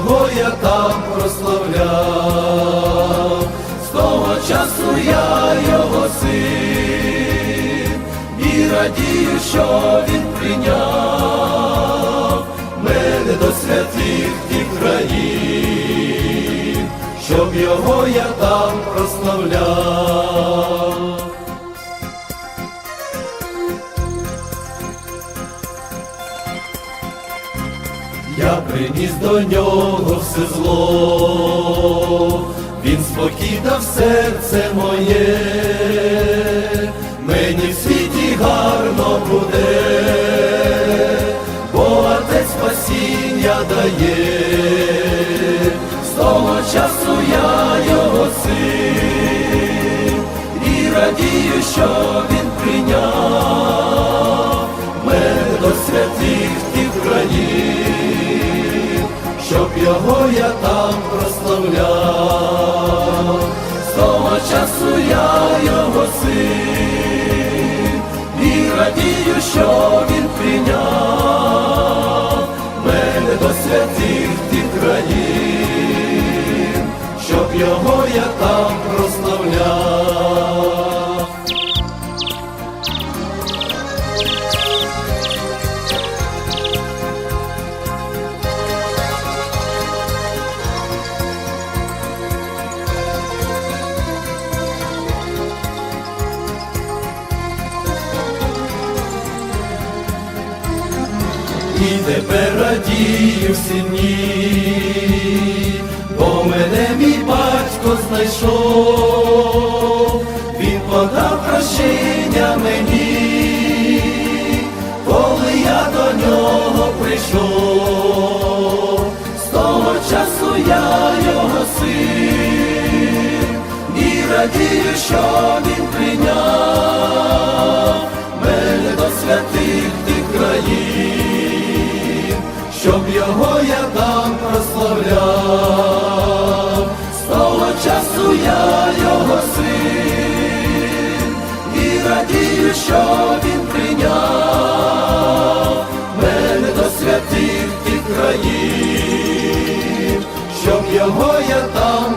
його я там прославляв, з того часу я його син, і радію, що він прийняв мене до святих тих країн, щоб його я там прославляв. Я приніс до нього все зло, він спокій серце моє, мені в світі гарно буде, бо отець спасіння дає, з того часу я його син, і радію, що він прийняв я там прославляв, з того часу я його син, і радію, що він прийняв І тепер радію всі дні, бо мене мій батько знайшов, він подав прощення мені, коли я до нього прийшов, з того часу я його син, і радію, що він прийняв щоб його я там прославляв, з того часу я його син, і радію, що він прийняв мене до святих тих країн, щоб його я там